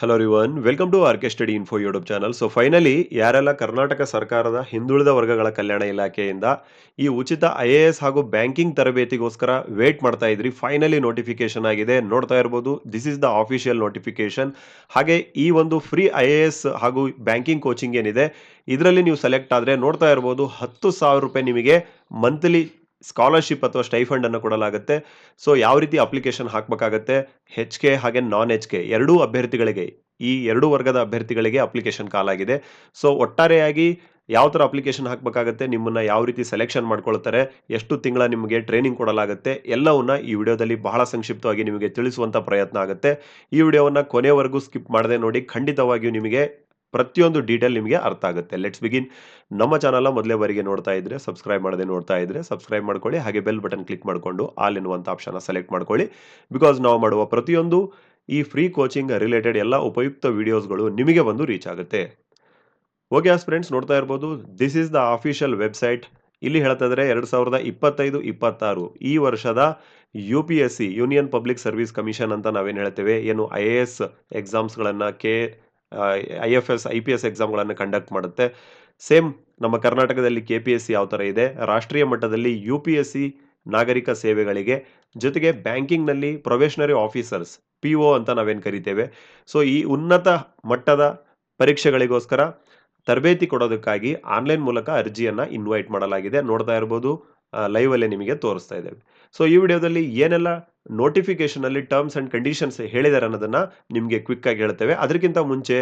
Hello ರಿವನ್ welcome to R K study info YouTube channel so finally ಯಾರೆಲ್ಲ ಕರ್ನಾಟಕ ಸರ್ಕಾರದ ಹಿಂದುಳಿದ ವರ್ಗಗಳ ಕಲ್ಯಾಣ ಇಲಾಖೆಯಿಂದ ಈ ಉಚಿತ ಐ ಎ ಹಾಗೂ ಬ್ಯಾಂಕಿಂಗ್ ತರಬೇತಿಗೋಸ್ಕರ ವೇಟ್ ಮಾಡ್ತಾ ಇದ್ರಿ ಫೈನಲಿ ನೋಟಿಫಿಕೇಶನ್ ಆಗಿದೆ, ನೋಡ್ತಾ ಇರ್ಬೋದು. This is the official notification ಹಾಗೆ ಈ ಒಂದು ಫ್ರೀ ಐ ಎ ಎಸ್ ಹಾಗೂ ಬ್ಯಾಂಕಿಂಗ್ ಕೋಚಿಂಗ್ ಏನಿದೆ, ಇದರಲ್ಲಿ ನೀವು ಸೆಲೆಕ್ಟ್ ಆದರೆ ನೋಡ್ತಾ ಇರ್ಬೋದು, ಹತ್ತು ಸಾವಿರ ರೂಪಾಯಿ ನಿಮಗೆ ಮಂತ್ಲಿ ಸ್ಕಾಲರ್ಶಿಪ್ ಅಥವಾ ಸ್ಟೈಫಂಡ್ ಅನ್ನು ಕೊಡಲಾಗುತ್ತೆ. ಸೊ, ಯಾವ ರೀತಿ ಅಪ್ಲಿಕೇಶನ್ ಹಾಕಬೇಕಾಗತ್ತೆ? ಹೆಚ್ ಕೆ ಹಾಗೆ ನಾನ್ ಹೆಚ್ ಕೆ ಎರಡೂ ಅಭ್ಯರ್ಥಿಗಳಿಗೆ, ಈ ಎರಡೂ ವರ್ಗದ ಅಭ್ಯರ್ಥಿಗಳಿಗೆ ಅಪ್ಲಿಕೇಶನ್ ಕಾಲಾಗಿದೆ. ಸೊ, ಒಟ್ಟಾರೆಯಾಗಿ ಯಾವ ಥರ ಅಪ್ಲಿಕೇಶನ್ ಹಾಕಬೇಕಾಗತ್ತೆ? ನಿಮ್ಮನ್ನ ಯಾವ ರೀತಿ ಸೆಲೆಕ್ಷನ್ ಮಾಡ್ಕೊಳ್ತಾರೆ? ಎಷ್ಟು ತಿಂಗಳ ನಿಮಗೆ ಟ್ರೈನಿಂಗ್ ಕೊಡಲಾಗುತ್ತೆ? ಎಲ್ಲವನ್ನ ಈ ವಿಡಿಯೋದಲ್ಲಿ ಬಹಳ ಸಂಕ್ಷಿಪ್ತವಾಗಿ ನಿಮಗೆ ತಿಳಿಸುವಂತ ಪ್ರಯತ್ನ ಆಗುತ್ತೆ. ಈ ವಿಡಿಯೋವನ್ನ ಕೊನೆವರೆಗೂ ಸ್ಕಿಪ್ ಮಾಡದೆ ನೋಡಿ, ಖಂಡಿತವಾಗಿಯೂ ನಿಮಗೆ ಪ್ರತಿಯೊಂದು ಡೀಟೇಲ್ ನಿಮಗೆ ಅರ್ಥ ಆಗುತ್ತೆ. ಲೆಟ್ಸ್ ಬಿಗಿನ್ ನಮ್ಮ ಚಾನಲ್ ಮೊದಲೇ ಬಾರಿಗೆ ನೋಡ್ತಾ ಇದ್ರೆ ಸಬ್ಸ್ಕ್ರೈಬ್ ಮಾಡದೆ ನೋಡ್ತಾ ಇದ್ರೆ ಸಬ್ಸ್ಕ್ರೈಬ್ ಮಾಡ್ಕೊಳ್ಳಿ. ಹಾಗೆ ಬೆಲ್ ಬಟನ್ ಕ್ಲಿಕ್ ಮಾಡಿಕೊಂಡು ಆಲ್ ಎನ್ನುವಂಥ ಆಪ್ಷನ್ ಸೆಲೆಕ್ಟ್ ಮಾಡ್ಕೊಳ್ಳಿ. ಬಿಕಾಸ್ ನಾವು ಮಾಡುವ ಪ್ರತಿಯೊಂದು ಈ ಫ್ರೀ ಕೋಚಿಂಗ್ ರಿಲೇಟೆಡ್ ಎಲ್ಲ ಉಪಯುಕ್ತ ವಿಡಿಯೋಸ್ಗಳು ನಿಮಗೆ ಬಂದು ರೀಚ್ ಆಗುತ್ತೆ. ಓಕೆ ಆಸ್ ಫ್ರೆಂಡ್ಸ್ ನೋಡ್ತಾ ಇರ್ಬೋದು. This is the official website ಇಲ್ಲಿ ಹೇಳ್ತಾ ಇದ್ರೆ ಎರಡು ಸಾವಿರದ ಇಪ್ಪತ್ತೈದು, ಇಪ್ಪತ್ತಾರು ಈ ವರ್ಷದ U P S C union public service commission ಅಂತ ನಾವೇನು ಹೇಳ್ತೇವೆ? ಏನು ಐ ಎ ಎಸ್ ಎಕ್ಸಾಮ್ಸ್ಗಳನ್ನು K I F S I P S ಎಕ್ಸಾಮ್ಗಳನ್ನು conduct ಮಾಡುತ್ತೆ. ಸೇಮ್ ನಮ್ಮ ಕರ್ನಾಟಕದಲ್ಲಿ ಕೆ ಪಿ ಎಸ್ ಸಿ ಯಾವ ಥರ ಇದೆ? ರಾಷ್ಟ್ರೀಯ ಮಟ್ಟದಲ್ಲಿ ಯು ಪಿ ಎಸ್ ಸಿ ನಾಗರಿಕ ಸೇವೆಗಳಿಗೆ, ಜೊತೆಗೆ ಬ್ಯಾಂಕಿಂಗ್ನಲ್ಲಿ ಪ್ರೊಬೇಷನರಿ ಆಫೀಸರ್ಸ್ ಪಿ ಒ ಅಂತ ನಾವೇನು ಕರಿತೇವೆ. ಸೊ ಈ ಉನ್ನತ ಮಟ್ಟದ ಪರೀಕ್ಷೆಗಳಿಗೋಸ್ಕರ ತರಬೇತಿ ಕೊಡೋದಕ್ಕಾಗಿ ಆನ್ಲೈನ್ ಮೂಲಕ ಅರ್ಜಿಯನ್ನು ಇನ್ವೈಟ್ ಮಾಡಲಾಗಿದೆ. ನೋಡ್ತಾ ಇರ್ಬೋದು ಲೈವಲ್ಲೇ ನಿಮಗೆ ತೋರಿಸ್ತಾ ಇದ್ದೇವೆ. ಸೊ ಈ ವಿಡಿಯೋದಲ್ಲಿ ಏನೆಲ್ಲ ನೋಟಿಫಿಕೇಶನ್ ಅಲ್ಲಿ ಟರ್ಮ್ಸ್ ಅಂಡ್ ಕಂಡೀಷನ್ಸ್ ಹೇಳಿದ್ದಾರೆ ಅನ್ನೋದನ್ನ ನಿಮಗೆ ಕ್ವಿಕ್ ಆಗಿ ಹೇಳ್ತೇವೆ. ಅದಕ್ಕಿಂತ ಮುಂಚೆ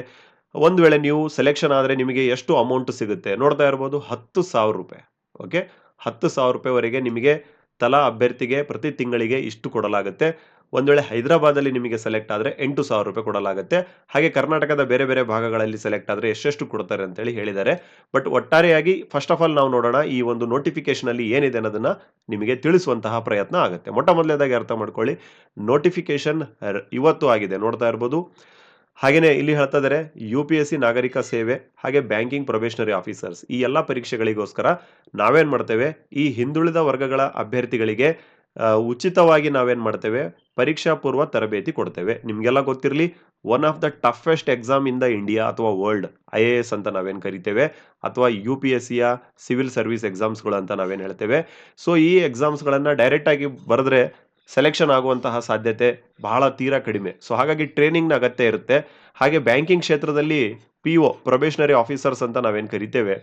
ಒಂದು ವೇಳೆ ನೀವು ಸೆಲೆಕ್ಷನ್ ಆದರೆ ನಿಮಗೆ ಎಷ್ಟು ಅಮೌಂಟ್ ಸಿಗುತ್ತೆ? ನೋಡ್ತಾ ಇರ್ಬೋದು, ಹತ್ತು ಸಾವಿರ ರೂಪಾಯಿ. ಓಕೆ ಹತ್ತು ಸಾವಿರ ರೂಪಾಯಿವರೆಗೆ ನಿಮಗೆ ತಲಾ ಅಭ್ಯರ್ಥಿಗೆ ಪ್ರತಿ ತಿಂಗಳಿಗೆ ಇಷ್ಟು ಕೊಡಲಾಗುತ್ತೆ. ಒಂದು ವೇಳೆ ಹೈದರಾಬಾದಲ್ಲಿ ನಿಮಗೆ ಸೆಲೆಕ್ಟ್ ಆದರೆ ಎಂಟು ಸಾವಿರ ರೂಪಾಯಿ ಕೊಡಲಾಗುತ್ತೆ. ಹಾಗೆ ಕರ್ನಾಟಕದ ಬೇರೆ ಬೇರೆ ಭಾಗಗಳಲ್ಲಿ ಸೆಲೆಕ್ಟ್ ಆದರೆ ಎಷ್ಟೆಷ್ಟು ಕೊಡ್ತಾರೆ ಅಂತೇಳಿ ಹೇಳಿದ್ದಾರೆ. ಬಟ್ ಒಟ್ಟಾರೆಯಾಗಿ ಫಸ್ಟ್ ಆಫ್ ಆಲ್ ನಾವು ನೋಡೋಣ ಈ ಒಂದು ನೋಟಿಫಿಕೇಶನ್ ಅಲ್ಲಿ ಏನಿದೆ ಅನ್ನೋದನ್ನ ನಿಮಗೆ ತಿಳಿಸುವಂತಹ ಪ್ರಯತ್ನ ಆಗುತ್ತೆ. ಮೊಟ್ಟ ಮೊದಲನೇದಾಗಿ ಅರ್ಥ ಮಾಡ್ಕೊಳ್ಳಿ. ನೋಟಿಫಿಕೇಶನ್ ಇವತ್ತು ಆಗಿದೆ, ನೋಡ್ತಾ ಇರ್ಬೋದು. ಹಾಗೆಯೇ ಇಲ್ಲಿ ಹೇಳ್ತಾ ಇದ್ದಾರೆ ಯು ಪಿ ಎಸ್ ಸಿ ನಾಗರಿಕ ಸೇವೆ, ಹಾಗೆ ಬ್ಯಾಂಕಿಂಗ್ ಪ್ರೊಬೇಷನರಿ ಆಫೀಸರ್ಸ್ ಈ ಎಲ್ಲ ಪರೀಕ್ಷೆಗಳಿಗೋಸ್ಕರ ನಾವೇನು ಮಾಡ್ತೇವೆ? ಈ ಹಿಂದುಳಿದ ವರ್ಗಗಳ ಅಭ್ಯರ್ಥಿಗಳಿಗೆ ಉಚಿತವಾಗಿ ನಾವೇನು ಮಾಡ್ತೇವೆ? ಪರೀಕ್ಷಾ ಪೂರ್ವ ತರಬೇತಿ ಕೊಡ್ತೇವೆ. ನಿಮಗೆಲ್ಲ ಗೊತ್ತಿರಲಿ one of the toughest exam in the India ಅಥವಾ ವರ್ಲ್ಡ್ ಐ ಎ ಎಸ್ ಅಂತ ನಾವೇನು ಕರಿತೇವೆ? ಅಥವಾ ಯು ಪಿ ಎಸ್ ಸಿಯ ಸಿವಿಲ್ ಸರ್ವಿಸ್ ಎಕ್ಸಾಮ್ಸ್ಗಳು ಅಂತ ನಾವೇನು ಹೇಳ್ತೇವೆ? ಸೊ ಈ ಎಕ್ಸಾಮ್ಸ್ಗಳನ್ನು ಡೈರೆಕ್ಟ್ ಆಗಿ ಬರೆದ್ರೆ ಸೆಲೆಕ್ಷನ್ ಆಗುವಂತಹ ಸಾಧ್ಯತೆ ಬಹಳ ತೀರಾ ಕಡಿಮೆ. ಸೊ ಹಾಗಾಗಿ ಟ್ರೈನಿಂಗ್ನ ಅಗತ್ಯ ಇರುತ್ತೆ. ಹಾಗೆ ಬ್ಯಾಂಕಿಂಗ್ ಕ್ಷೇತ್ರದಲ್ಲಿ ಪಿ ಒ ಪ್ರೊಬೇಷನರಿ ಆಫೀಸರ್ಸ್ ಅಂತ ನಾವೇನು ಕರಿತೇವೆ?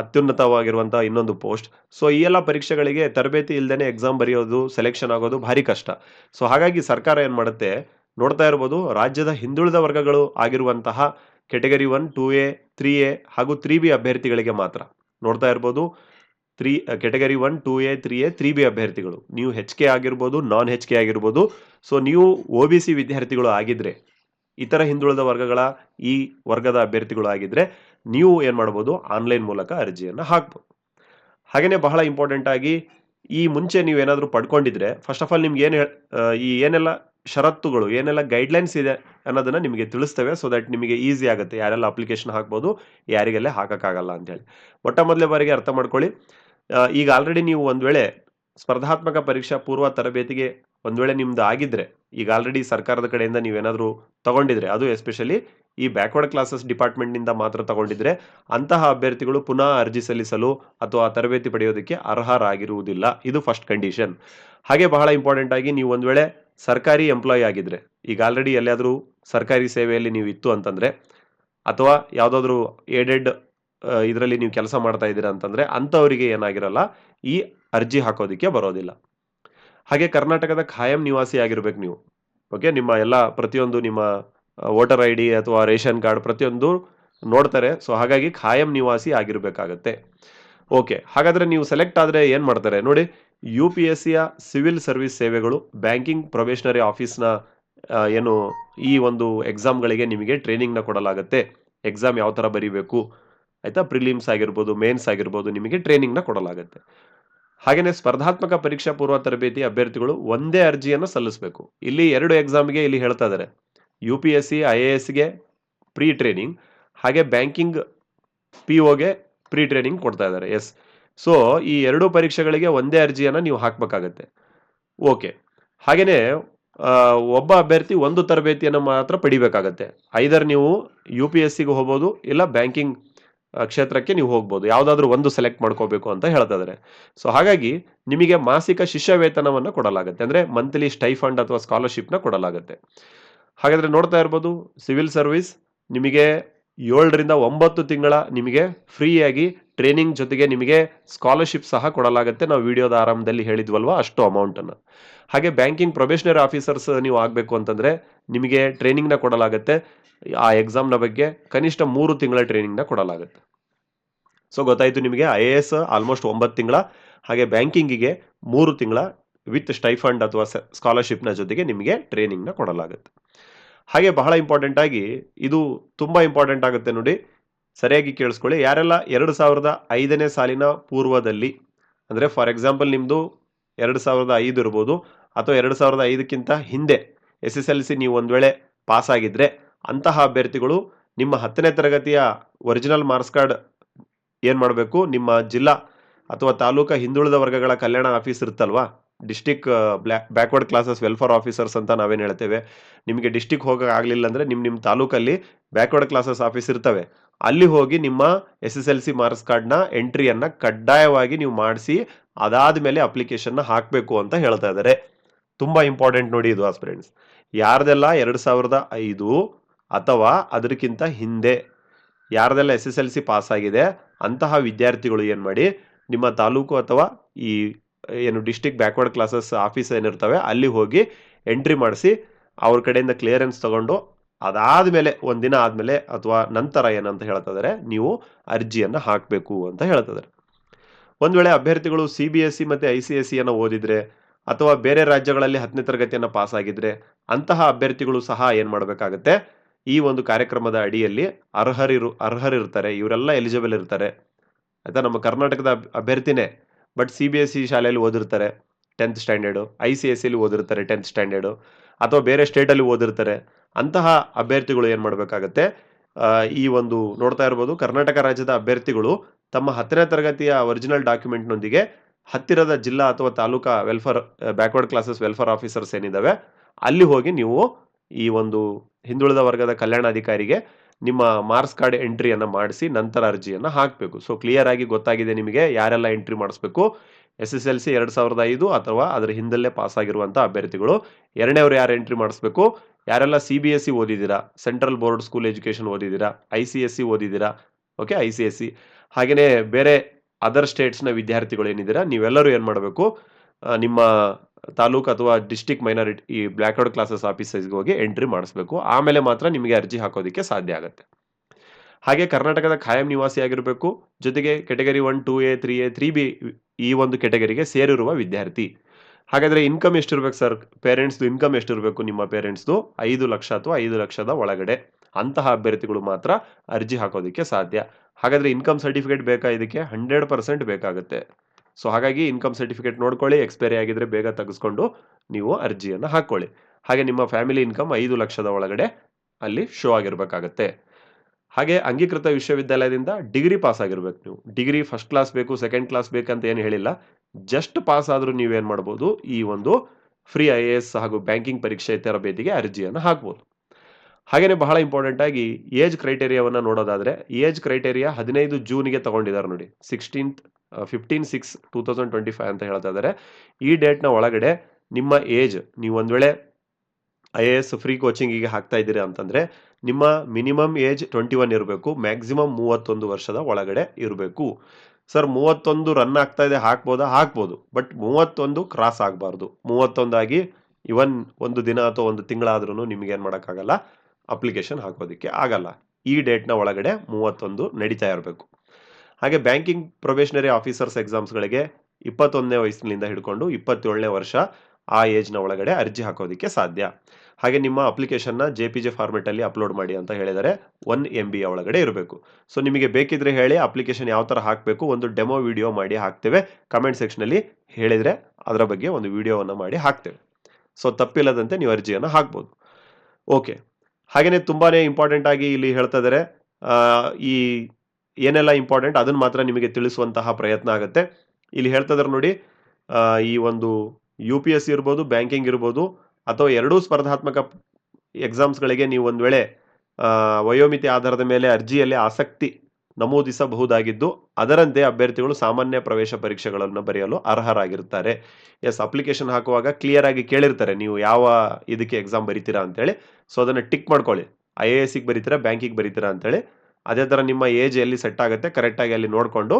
ಅತ್ಯುನ್ನತವಾಗಿರುವಂತಹ ಇನ್ನೊಂದು ಪೋಸ್ಟ್. ಸೊ ಈ ಎಲ್ಲ ಪರೀಕ್ಷೆಗಳಿಗೆ ತರಬೇತಿ ಇಲ್ಲದೇ ಎಕ್ಸಾಮ್ ಬರೆಯೋದು ಸೆಲೆಕ್ಷನ್ ಆಗೋದು ಭಾರಿ ಕಷ್ಟ. ಸೊ ಹಾಗಾಗಿ ಸರ್ಕಾರ ಏನು ಮಾಡುತ್ತೆ? ನೋಡ್ತಾ ಇರ್ಬೋದು, ರಾಜ್ಯದ ಹಿಂದುಳಿದ ವರ್ಗಗಳು ಆಗಿರುವಂತಹ category one two A three A ಹಾಗೂ ತ್ರೀ ಬಿ ಅಭ್ಯರ್ಥಿಗಳಿಗೆ ಮಾತ್ರ. ನೋಡ್ತಾ ಇರ್ಬೋದು three category one two A three A three B ಅಭ್ಯರ್ಥಿಗಳು. ನೀವು ಹೆಚ್ ಕೆ ಆಗಿರ್ಬೋದು ನಾನ್ ಹೆಚ್ ಕೆ ಆಗಿರ್ಬೋದು. ಸೊ ನೀವು ಒ ಬಿ ಸಿ ವಿದ್ಯಾರ್ಥಿಗಳು ಆಗಿದ್ರೆ, ಇತರ ಹಿಂದುಳಿದ ವರ್ಗಗಳ ಈ ವರ್ಗದ ಅಭ್ಯರ್ಥಿಗಳು ಆಗಿದ್ರೆ ನೀವು ಏನು ಮಾಡ್ಬೋದು, ಆನ್ಲೈನ್ ಮೂಲಕ ಅರ್ಜಿಯನ್ನು ಹಾಕ್ಬೋದು. ಹಾಗೆಯೇ ಬಹಳ ಇಂಪಾರ್ಟೆಂಟ್ ಆಗಿ ಈ ಮುಂಚೆ ನೀವು ಏನಾದರೂ ಪಡ್ಕೊಂಡಿದ್ರೆ ಫಸ್ಟ್ ಆಫ್ ಆಲ್ ನಿಮ್ಗೆ ಏನು ಈ ಏನೆಲ್ಲ ಷರತ್ತುಗಳು, ಏನೆಲ್ಲ ಗೈಡ್ಲೈನ್ಸ್ ಇದೆ ಅನ್ನೋದನ್ನ ನಿಮಗೆ ತಿಳಿಸ್ತೇವೆ ಸೊ ದಟ್ ನಿಮಗೆ ಈಸಿ ಆಗುತ್ತೆ. ಯಾರೆಲ್ಲ ಅಪ್ಲಿಕೇಶನ್ ಹಾಕ್ಬೋದು, ಯಾರಿಗೆಲ್ಲ ಹಾಕೋಕ್ಕಾಗಲ್ಲ ಅಂತೇಳಿ ಮೊಟ್ಟ ಮೊದಲೇ ಬಾರಿಗೆ ಅರ್ಥ ಮಾಡ್ಕೊಳ್ಳಿ. ಈಗ ಆಲ್ರೆಡಿ ನೀವು ಒಂದು ವೇಳೆ ಸ್ಪರ್ಧಾತ್ಮಕ ಪರೀಕ್ಷಾ ಪೂರ್ವ ತರಬೇತಿಗೆ ಒಂದು ವೇಳೆ ನಿಮ್ದು ಆಗಿದ್ರೆ ಈಗ ಆಲ್ರೆಡಿ ಸರ್ಕಾರದ ಕಡೆಯಿಂದ ನೀವೇನಾದರೂ ತಗೊಂಡಿದ್ರೆ, ಅದು ಎಸ್ಪೆಷಲಿ ಈ ಬ್ಯಾಕ್ವರ್ಡ್ ಕ್ಲಾಸಸ್ ಡಿಪಾರ್ಟ್ಮೆಂಟ್ನಿಂದ ಮಾತ್ರ ತಗೊಂಡಿದ್ರೆ ಅಂತಹ ಅಭ್ಯರ್ಥಿಗಳು ಪುನಃ ಅರ್ಜಿ ಸಲ್ಲಿಸಲು ಅಥವಾ ತರಬೇತಿ ಪಡೆಯೋದಕ್ಕೆ ಅರ್ಹರಾಗಿರುವುದಿಲ್ಲ. ಇದು ಫಸ್ಟ್ ಕಂಡೀಷನ್ ಹಾಗೆ ಬಹಳ ಇಂಪಾರ್ಟೆಂಟ್ ಆಗಿ ನೀವು ಒಂದು ವೇಳೆ ಸರ್ಕಾರಿ ಎಂಪ್ಲಾಯಿ ಆಗಿದ್ರೆ, ಈಗ ಆಲ್ರೆಡಿ ಎಲ್ಲಿಯಾದರೂ ಸರ್ಕಾರಿ ಸೇವೆಯಲ್ಲಿ ನೀವು ಇತ್ತು ಅಂತಂದ್ರೆ, ಅಥವಾ ಯಾವುದಾದ್ರೂ ಏಡೆಡ್ ಇದರಲ್ಲಿ ನೀವು ಕೆಲಸ ಮಾಡ್ತಾ ಇದ್ದೀರಾ ಅಂತಂದ್ರೆ, ಅಂಥವರಿಗೆ ಏನಾಗಿರಲ್ಲ, ಈ ಅರ್ಜಿ ಹಾಕೋದಕ್ಕೆ ಬರೋದಿಲ್ಲ. ಹಾಗೆ ಕರ್ನಾಟಕದ ಖಾಯಂ ನಿವಾಸಿ ಆಗಿರ್ಬೇಕು ನೀವು. ಓಕೆ ನಿಮ್ಮ ಎಲ್ಲ ಪ್ರತಿಯೊಂದು ನಿಮ್ಮ ವೋಟರ್ ಐ ಡಿ ಅಥವಾ ರೇಷನ್ ಕಾರ್ಡ್ ಪ್ರತಿಯೊಂದು ನೋಡ್ತಾರೆ. ಸೊ ಹಾಗಾಗಿ ಖಾಯಂ ನಿವಾಸಿ ಆಗಿರಬೇಕಾಗತ್ತೆ. ಓಕೆ ಹಾಗಾದ್ರೆ ನೀವು ಸೆಲೆಕ್ಟ್ ಆದರೆ ಏನು ಮಾಡ್ತಾರೆ? ನೋಡಿ ಯು ಪಿ ಎಸ್ ಸಿಯ ಸಿವಿಲ್ ಸರ್ವಿಸ್ ಸೇವೆಗಳು ಬ್ಯಾಂಕಿಂಗ್ ಪ್ರೊಬೇಷನರಿ ಆಫೀಸ್ನ ಏನು, ಈ ಒಂದು ಎಕ್ಸಾಮ್ಗಳಿಗೆ ನಿಮಗೆ ಟ್ರೈನಿಂಗ್ನ ಕೊಡಲಾಗುತ್ತೆ. ಎಕ್ಸಾಮ್ ಯಾವ ಥರ ಬರೀಬೇಕು? ಆಯಿತಾ? ಪ್ರಿಲಿಮ್ಸ್ ಆಗಿರ್ಬೋದು ಮೇನ್ಸ್ ಆಗಿರ್ಬೋದು, ನಿಮಗೆ ಟ್ರೈನಿಂಗ್ನ ಕೊಡಲಾಗುತ್ತೆ. ಹಾಗೆಯೇ ಸ್ಪರ್ಧಾತ್ಮಕ ಪರೀಕ್ಷಾ ಪೂರ್ವ ತರಬೇತಿ ಅಭ್ಯರ್ಥಿಗಳು ಒಂದೇ ಅರ್ಜಿಯನ್ನು ಸಲ್ಲಿಸಬೇಕು. ಇಲ್ಲಿ ಎರಡು ಎಕ್ಸಾಮ್ಗೆ ಇಲ್ಲಿ ಹೇಳ್ತಾ ಇದ್ದಾರೆ U P S C I A ಎಸ್ಗೆ ಪ್ರೀ ಟ್ರೈನಿಂಗ್ ಹಾಗೆ ಬ್ಯಾಂಕಿಂಗ್ ಪಿ ಒಗೆ ಪ್ರೀ ಟ್ರೈನಿಂಗ್ ಕೊಡ್ತಾ ಇದ್ದಾರೆ ಎಸ್ ಸೊ ಈ ಎರಡು ಪರೀಕ್ಷೆಗಳಿಗೆ ಒಂದೇ ಅರ್ಜಿಯನ್ನು ನೀವು ಹಾಕಬೇಕಾಗತ್ತೆ. ಓಕೆ ಹಾಗೆಯೇ ಒಬ್ಬ ಅಭ್ಯರ್ಥಿ ಒಂದು ತರಬೇತಿಯನ್ನು ಮಾತ್ರ ಪಡಿಬೇಕಾಗತ್ತೆ. ಐದರ್ ನೀವು ಯು ಪಿ ಎಸ್ ಸಿಗೆ ಹೋಗ್ಬೋದು, ಇಲ್ಲ ಬ್ಯಾಂಕಿಂಗ್ ಕ್ಷೇತ್ರಕ್ಕೆ ನೀವು ಹೋಗ್ಬೋದು. ಯಾವುದಾದ್ರೂ ಒಂದು ಸೆಲೆಕ್ಟ್ ಮಾಡ್ಕೋಬೇಕು ಅಂತ ಹೇಳ್ತಾ ಇದ್ದಾರೆ ಸೊ ಹಾಗಾಗಿ ನಿಮಗೆ ಮಾಸಿಕ ಶಿಷ್ಯ ವೇತನವನ್ನು ಕೊಡಲಾಗುತ್ತೆ. ಅಂದರೆ ಮಂತ್ಲಿ ಸ್ಟೈಫಂಡ್ ಅಥವಾ ಸ್ಕಾಲರ್ಶಿಪ್ನ ಕೊಡಲಾಗುತ್ತೆ. ಹಾಗಾದರೆ ನೋಡ್ತಾ ಇರ್ಬೋದು ಸಿವಿಲ್ ಸರ್ವಿಸ್ ನಿಮಗೆ ಏಳರಿಂದ ಒಂಬತ್ತು ತಿಂಗಳ ನಿಮಗೆ ಫ್ರೀಯಾಗಿ ಟ್ರೈನಿಂಗ್ ಜೊತೆಗೆ ನಿಮಗೆ ಸ್ಕಾಲರ್ಶಿಪ್ ಸಹ ಕೊಡಲಾಗುತ್ತೆ. ನಾವು ವಿಡಿಯೋದ ಆರಂಭದಲ್ಲಿ ಹೇಳಿದ್ವಲ್ವ? ಅಷ್ಟು ಅಮೌಂಟನ್ನು ಹಾಗೆ ಬ್ಯಾಂಕಿಂಗ್ ಪ್ರೊಬೇಷನರಿ ಆಫೀಸರ್ಸ್ ನೀವು ಆಗಬೇಕು ಅಂತಂದರೆ ನಿಮಗೆ ಟ್ರೈನಿಂಗ್ನ ಕೊಡಲಾಗುತ್ತೆ. ಆ ಎಕ್ಸಾಮ್ನ ಬಗ್ಗೆ ಕನಿಷ್ಠ ಮೂರು ತಿಂಗಳ ಟ್ರೈನಿಂಗ್ನ ಕೊಡಲಾಗುತ್ತೆ. ಸೊ, ಗೊತ್ತಾಯಿತು ನಿಮಗೆ? ಐ ಎ ಎಸ್ ಆಲ್ಮೋಸ್ಟ್ ಒಂಬತ್ತು ತಿಂಗಳ, ಹಾಗೆ ಬ್ಯಾಂಕಿಂಗಿಗೆ ಮೂರು ತಿಂಗಳ ವಿತ್ ಸ್ಟೈಫಂಡ್ ಅಥವಾ ಸ್ಕಾಲರ್ಶಿಪ್ನ ಜೊತೆಗೆ ನಿಮಗೆ ಟ್ರೈನಿಂಗ್ನ ಕೊಡಲಾಗುತ್ತೆ. ಹಾಗೆ ಬಹಳ ಇಂಪಾರ್ಟೆಂಟ್ ಆಗಿ ಇದು ತುಂಬ ಇಂಪಾರ್ಟೆಂಟ್ ಆಗುತ್ತೆ ನೋಡಿ. ಸರಿಯಾಗಿ ಕೇಳಿಸ್ಕೊಳ್ಳಿ. ಯಾರೆಲ್ಲ ಎರಡು ಸಾವಿರದ ಐದನೇ ಸಾಲಿನ ಪೂರ್ವದಲ್ಲಿ, ಅಂದರೆ ಫಾರ್ ಎಕ್ಸಾಂಪಲ್ ನಿಮ್ಮದು ಎರಡು ಸಾವಿರದ ಐದು ಇರ್ಬೋದು, ಅಥವಾ ಎರಡು ಸಾವಿರದ ಐದಕ್ಕಿಂತ ಹಿಂದೆ ಎಸ್ ಎಸ್ ಎಲ್ ಸಿ ನೀವು ಒಂದು ವೇಳೆ ಪಾಸ್ ಆಗಿದ್ದರೆ ಅಂತಹ ಅಭ್ಯರ್ಥಿಗಳು ನಿಮ್ಮ ಹತ್ತನೇ ತರಗತಿಯ ಒರಿಜಿನಲ್ ಮಾರ್ಕ್ಸ್ ಕಾರ್ಡ್ ಏನು ಮಾಡಬೇಕು? ನಿಮ್ಮ ಜಿಲ್ಲಾ ಅಥವಾ ತಾಲೂಕಾ ಹಿಂದುಳಿದ ವರ್ಗಗಳ ಕಲ್ಯಾಣ ಆಫೀಸ್ ಇರುತ್ತಲ್ವಾ? District black backward classes welfare officers ಅಂತ ನಾವೇನು ಹೇಳ್ತೇವೆ, ನಿಮಗೆ ಡಿಸ್ಟಿಕ್ ಹೋಗೋಕೆ ಆಗಲಿಲ್ಲ ಅಂದರೆ ನಿಮ್ಮ ನಿಮ್ಮ ತಾಲೂಕಲ್ಲಿ ಬ್ಯಾಕ್ವರ್ಡ್ ಕ್ಲಾಸಸ್ ಆಫೀಸ್ ಇರ್ತವೆ. ಅಲ್ಲಿ ಹೋಗಿ ನಿಮ್ಮ S S L C marks ಕಾರ್ಡ್ನ ಎಂಟ್ರಿಯನ್ನು ಕಡ್ಡಾಯವಾಗಿ ನೀವು ಮಾಡಿಸಿ ಅದಾದ ಮೇಲೆ ಅಪ್ಲಿಕೇಶನ್ನ ಹಾಕಬೇಕು ಅಂತ ಹೇಳ್ತಾ ಇದ್ದಾರೆ ತುಂಬ ಇಂಪಾರ್ಟೆಂಟ್ ನೋಡಿ ಇದು ಫ್ರೆಂಡ್ಸ್. ಯಾರ್ದೆಲ್ಲ ಎರಡು ಸಾವಿರದ ಐದು ಅಥವಾ ಅದಕ್ಕಿಂತ ಹಿಂದೆ ಯಾರ್ದೆಲ್ಲ S S L C pass ಆಗಿದೆ, ಅಂತಹ ವಿದ್ಯಾರ್ಥಿಗಳು ಏನು ಮಾಡಿ, ನಿಮ್ಮ ತಾಲೂಕು ಅಥವಾ ಈ ಏನು ಡಿಸ್ಟಿಕ್ ಬ್ಯಾಕ್ವರ್ಡ್ ಕ್ಲಾಸಸ್ ಆಫೀಸ್ ಏನಿರ್ತವೆ, ಅಲ್ಲಿ ಹೋಗಿ ಎಂಟ್ರಿ ಮಾಡಿಸಿ ಅವ್ರ ಕಡೆಯಿಂದ ಕ್ಲಿಯರೆನ್ಸ್ ತಗೊಂಡು ಅದಾದಮೇಲೆ ಒಂದಿನ ಆದಮೇಲೆ ಅಥವಾ ನಂತರ ಏನಂತ ಅಂತ ಇದ್ದಾರೆ ನೀವು ಅರ್ಜಿಯನ್ನು ಹಾಕಬೇಕು ಅಂತ ಹೇಳ್ತಿದ್ದಾರೆ ಒಂದು ವೇಳೆ ಅಭ್ಯರ್ಥಿಗಳು ಸಿ ಬಿ ಎಸ್ ಸಿ ಮತ್ತು ಐ ಸಿ ಎಸ್ ಸಿಯನ್ನು ಓದಿದರೆ ಅಥವಾ ಬೇರೆ ರಾಜ್ಯಗಳಲ್ಲಿ ಹತ್ತನೇ ತರಗತಿಯನ್ನು ಪಾಸ್ ಆಗಿದ್ರೆ, ಅಂತಹ ಅಭ್ಯರ್ಥಿಗಳು ಸಹ ಏನು ಮಾಡಬೇಕಾಗತ್ತೆ, ಈ ಒಂದು ಕಾರ್ಯಕ್ರಮದ ಅಡಿಯಲ್ಲಿ ಅರ್ಹರಿರು, ಅರ್ಹರಿರ್ತಾರೆ, ಇವರೆಲ್ಲ ಎಲಿಜಿಬಲ್ ಇರ್ತಾರೆ. ಆಯಿತಾ, ನಮ್ಮ ಕರ್ನಾಟಕದ ಅಭ್ಯರ್ಥಿನೇ but C B S C ಶಾಲೆಯಲ್ಲಿ ಓದಿರ್ತಾರೆ tenth standard I C S ಸಿಲಿ ಓದಿರ್ತಾರೆ ಟೆಂತ್ ಸ್ಟ್ಯಾಂಡರ್ಡು ಅಥವಾ ಬೇರೆ ಸ್ಟೇಟಲ್ಲಿ ಓದಿರ್ತಾರೆ. ಅಂತಹ ಅಭ್ಯರ್ಥಿಗಳು ಏನು ಮಾಡಬೇಕಾಗತ್ತೆ? ಈ ಒಂದು ನೋಡ್ತಾ ಇರ್ಬೋದು, ಕರ್ನಾಟಕ ರಾಜ್ಯದ ಅಭ್ಯರ್ಥಿಗಳು ತಮ್ಮ ಹತ್ತನೇ ತರಗತಿಯ ಒರಿಜಿನಲ್ ಡಾಕ್ಯುಮೆಂಟ್ನೊಂದಿಗೆ ಹತ್ತಿರದ ಜಿಲ್ಲಾ ಅಥವಾ taluka welfare backward classes welfare officers ಏನಿದ್ದಾವೆ ಅಲ್ಲಿ ಹೋಗಿ ನೀವು ಈ ಒಂದು ಹಿಂದುಳಿದ ವರ್ಗದ ಕಲ್ಯಾಣಾಧಿಕಾರಿಗೆ ನಿಮ್ಮ ಮಾರ್ಕ್ಸ್ ಕಾರ್ಡ್ ಎಂಟ್ರಿಯನ್ನು ಮಾಡಿಸಿ ನಂತರ ಅರ್ಜಿಯನ್ನು ಹಾಕಬೇಕು. ಸೊ ಕ್ಲಿಯರ್ ಆಗಿ ಗೊತ್ತಾಗಿದೆ ನಿಮಗೆ ಯಾರೆಲ್ಲ ಎಂಟ್ರಿ ಮಾಡಿಸ್ಬೇಕು. ಎಸ್ ಎಸ್ ಎಲ್ ಸಿ ಎರಡು ಸಾವಿರದ ಐದು ಅಥವಾ ಅದರ ಹಿಂದಲ್ಲೇ ಪಾಸ್ ಆಗಿರುವಂಥ ಅಭ್ಯರ್ಥಿಗಳು. ಎರಡನೇವ್ರು ಯಾರು ಎಂಟ್ರಿ ಮಾಡಿಸ್ಬೇಕು? ಯಾರೆಲ್ಲ ಸಿ ಬಿ ಎಸ್ ಸಿ ಓದಿದ್ದೀರಾ? ಸೆಂಟ್ರಲ್ ಬೋರ್ಡ್ ಸ್ಕೂಲ್ ಎಜುಕೇಷನ್ ಓದಿದ್ದೀರಾ? I C S C ಓದಿದ್ದೀರಾ? Okay I C S C ಹಾಗೆಯೇ ಬೇರೆ ಅದರ್ ಸ್ಟೇಟ್ಸ್ನ ವಿದ್ಯಾರ್ಥಿಗಳು ಏನಿದ್ದೀರಾ? ನೀವೆಲ್ಲರೂ ಏನು ಮಾಡಬೇಕು? ನಿಮ್ಮ ತಾಲೂಕು ಅಥವಾ ಡಿಸ್ಟಿಕ್ ಮೈನಾರಿಟಿ, ಈ ಬ್ಲ್ಯಾಕ್ಔಟ್ ಕ್ಲಾಸಸ್ ಆಫೀಸಸ್ಗೆ ಹೋಗಿ ಎಂಟ್ರಿ ಮಾಡಿಸ್ಬೇಕು. ಆಮೇಲೆ ಮಾತ್ರ ನಿಮಗೆ ಅರ್ಜಿ ಹಾಕೋದಕ್ಕೆ ಸಾಧ್ಯ ಆಗುತ್ತೆ. ಹಾಗೆ ಕರ್ನಾಟಕದ ಖಾಯಂ ನಿವಾಸಿ ಆಗಿರಬೇಕು. ಜೊತೆಗೆ category one, two A, three A, three B ಈ ಒಂದು ಕೆಟಗರಿಗೆ ಸೇರಿರುವ ವಿದ್ಯಾರ್ಥಿ. ಹಾಗಾದರೆ ಇನ್ಕಮ್ ಎಷ್ಟಿರಬೇಕು ಸರ್? ಪೇರೆಂಟ್ಸ್ದು ಇನ್ಕಮ್ ಎಷ್ಟಿರಬೇಕು ನಿಮ್ಮ ಪೇರೆಂಟ್ಸ್ದು? ಐದು ಲಕ್ಷ ಅಥವಾ ಐದು ಲಕ್ಷದ ಒಳಗಡೆ. ಅಂತಹ ಅಭ್ಯರ್ಥಿಗಳು ಮಾತ್ರ ಅರ್ಜಿ ಹಾಕೋದಕ್ಕೆ ಸಾಧ್ಯ. ಹಾಗಾದರೆ ಇನ್ಕಮ್ ಸರ್ಟಿಫಿಕೇಟ್ ಬೇಕಾ ಇದಕ್ಕೆ? ಹಂಡ್ರೆಡ್ ಪರ್ಸೆಂಟ್ ಬೇಕಾಗುತ್ತೆ. ಸೊ ಹಾಗಾಗಿ ಇನ್ಕಮ್ ಸರ್ಟಿಫಿಕೇಟ್ ನೋಡ್ಕೊಳ್ಳಿ ಎಕ್ಸ್ಪೈರಿ ಆಗಿದ್ರೆ ಬೇಗ ತೆಗೆಸ್ಕೊಂಡು ನೀವು ಅರ್ಜಿಯನ್ನು ಹಾಕ್ಕೊಳ್ಳಿ. ಹಾಗೆ ನಿಮ್ಮ ಫ್ಯಾಮಿಲಿ ಇನ್ಕಮ್ ಐದು ಲಕ್ಷದ ಒಳಗಡೆ ಅಲ್ಲಿ ಶೋ ಆಗಿರಬೇಕಾಗತ್ತೆ. ಹಾಗೆ ಅಂಗೀಕೃತ ವಿಶ್ವವಿದ್ಯಾಲಯದಿಂದ ಡಿಗ್ರಿ ಪಾಸ್ ಆಗಿರ್ಬೇಕು ನೀವು. ಡಿಗ್ರಿ ಫಸ್ಟ್ ಕ್ಲಾಸ್ ಬೇಕು ಸೆಕೆಂಡ್ ಕ್ಲಾಸ್ ಬೇಕಂತ ಏನು ಹೇಳಿಲ್ಲ. ಜಸ್ಟ್ ಪಾಸ್ ಆದರೂ ನೀವೇನು ಮಾಡ್ಬೋದು, ಈ ಒಂದು ಫ್ರೀ ಐ ಎ ಎಸ್ ಹಾಗೂ ಬ್ಯಾಂಕಿಂಗ್ ಪರೀಕ್ಷೆ ತರಬೇತಿಗೆ ಅರ್ಜಿಯನ್ನು ಹಾಕ್ಬೋದು. ಹಾಗೆಯೇ ಬಹಳ ಇಂಪಾರ್ಟೆಂಟ್ ಆಗಿ ಏಜ್ ಕ್ರೈಟೇರಿಯಾವನ್ನು ನೋಡೋದಾದರೆ ಏಜ್ ಕ್ರೈಟೇರಿಯಾ ಹದಿನೈದು ಜೂನ್ಗೆ ತಗೊಂಡಿದ್ದಾರೆ ನೋಡಿ. Sixteenth fifteen six two thousand twenty five ಅಂತ ಹೇಳ್ತಾ ಇದ್ದಾರೆ ಈ ಡೇಟ್ನ ಒಳಗಡೆ ನಿಮ್ಮ ಏಜ್ ನೀವು ಒಂದು ವೇಳೆ ಐ ಎ ಎಸ್ ಫ್ರೀ ಕೋಚಿಂಗಿಗೆ ಹಾಕ್ತಾ ಇದ್ದೀರಿ ಅಂತಂದರೆ, ನಿಮ್ಮ ಮಿನಿಮಮ್ ಏಜ್ ಟ್ವೆಂಟಿ ಒನ್ ಇರಬೇಕು ಮ್ಯಾಕ್ಸಿಮಮ್ ಮೂವತ್ತೊಂದು ವರ್ಷದ ಒಳಗಡೆ ಇರಬೇಕು. ಸರ್, ಮೂವತ್ತೊಂದು ರನ್ ಆಗ್ತಾ ಇದೆ, ಹಾಕ್ಬೋದಾ? ಹಾಕ್ಬೋದು. ಬಟ್ ಮೂವತ್ತೊಂದು ಕ್ರಾಸ್ ಆಗಬಾರ್ದು. ಮೂವತ್ತೊಂದಾಗಿ ಇವನ್ ಒಂದು ದಿನ ಅಥವಾ ಒಂದು ತಿಂಗಳಾದ್ರೂ ನಿಮಗೇನು ಮಾಡೋಕ್ಕಾಗಲ್ಲ. ಅಪ್ಲಿಕೇಶನ್ ಹಾಕೋದಕ್ಕೆ ಆಗಲ್ಲ. ಈ ಡೇಟ್ನ ಒಳಗಡೆ ಮೂವತ್ತೊಂದು ನಡೀತಾ ಇರಬೇಕು. ಹಾಗೆ ಬ್ಯಾಂಕಿಂಗ್ ಪ್ರೊಬೇಷನರಿ ಆಫೀಸರ್ಸ್ ಎಕ್ಸಾಮ್ಸ್ಗಳಿಗೆ ಇಪ್ಪತ್ತೊಂದನೇ ವಯಸ್ಸಿನಿಂದ ಹಿಡ್ಕೊಂಡು ಇಪ್ಪತ್ತೇಳನೇ ವರ್ಷ ಆ ಏಜ್ನ ಒಳಗಡೆ ಅರ್ಜಿ ಹಾಕೋದಕ್ಕೆ ಸಾಧ್ಯ. ಹಾಗೆ ನಿಮ್ಮ ಅಪ್ಲಿಕೇಶನ್ನ ಜೆ ಪಿ ಜೆ ಫಾರ್ಮೆಟಲ್ಲಿ ಅಪ್ಲೋಡ್ ಮಾಡಿ ಅಂತ ಹೇಳಿದರೆ ಒನ್ ಎಂ ಬಿಯ ಒಳಗಡೆ ಇರಬೇಕು. ಸೊ ನಿಮಗೆ ಬೇಕಿದ್ರೆ ಹೇಳಿ ಅಪ್ಲಿಕೇಶನ್ ಯಾವ ಥರ ಹಾಕಬೇಕು ಒಂದು ಡೆಮೋ ವಿಡಿಯೋ ಮಾಡಿ ಹಾಕ್ತೇವೆ. ಕಮೆಂಟ್ ಸೆಕ್ಷನಲ್ಲಿ ಹೇಳಿದರೆ ಅದರ ಬಗ್ಗೆ ಒಂದು ವಿಡಿಯೋವನ್ನು ಮಾಡಿ ಹಾಕ್ತೇವೆ. ಸೊ ತಪ್ಪಿಲ್ಲದಂತೆ ನೀವು ಅರ್ಜಿಯನ್ನು ಹಾಕ್ಬೋದು. ಓಕೆ ಹಾಗೆಯೇ ತುಂಬಾ ಇಂಪಾರ್ಟೆಂಟ್ ಆಗಿ ಇಲ್ಲಿ ಹೇಳ್ತಾ ಇದ್ದಾರೆ ಈ ಏನೆಲ್ಲ ಇಂಪಾರ್ಟೆಂಟ್ ಅದನ್ನು ಮಾತ್ರ ನಿಮಗೆ ತಿಳಿಸುವಂತಹ ಪ್ರಯತ್ನ ಆಗುತ್ತೆ. ಇಲ್ಲಿ ಹೇಳ್ತಾ ಇದ್ದಾರೆ ನೋಡಿ ಈ ಒಂದು ಯು ಪಿ ಎಸ್ ಇರ್ಬೋದು ಬ್ಯಾಂಕಿಂಗ್ ಇರ್ಬೋದು, ಅಥವಾ ಎರಡೂ ಸ್ಪರ್ಧಾತ್ಮಕ ಎಕ್ಸಾಮ್ಸ್ಗಳಿಗೆ ನೀವು ಒಂದು ವೇಳೆ ವಯೋಮಿತಿ ಆಧಾರದ ಮೇಲೆ ಅರ್ಜಿಯಲ್ಲಿ ಆಸಕ್ತಿ ನಮೂದಿಸಬಹುದಾಗಿದ್ದು, ಅದರಂತೆ ಅಭ್ಯರ್ಥಿಗಳು ಸಾಮಾನ್ಯ ಪ್ರವೇಶ ಪರೀಕ್ಷೆಗಳನ್ನು ಬರೆಯಲು ಅರ್ಹರಾಗಿರುತ್ತಾರೆ. ಎಸ್ ಅಪ್ಲಿಕೇಶನ್ ಹಾಕುವಾಗ ಕ್ಲಿಯರ್ ಆಗಿ ಕೇಳಿರ್ತಾರೆ ನೀವು ಯಾವ ಇದಕ್ಕೆ ಎಕ್ಸಾಮ್ ಬರಿತೀರಾ ಅಂತೇಳಿ. ಸೊ ಅದನ್ನು ಟಿಕ್ ಮಾಡ್ಕೊಳ್ಳಿ. ಐ ಎ ಎಸ್ಗೆ ಬರೀತೀರಾ ಬ್ಯಾಂಕಿಗೆ ಬರೀತೀರಾ ಅಂತೇಳಿ. ಅದೇ ಥರ ನಿಮ್ಮ ಏಜ್ ಎಲ್ಲಿ ಸೆಟ್ ಆಗುತ್ತೆ ಕರೆಕ್ಟಾಗಿ ಅಲ್ಲಿ ನೋಡಿಕೊಂಡು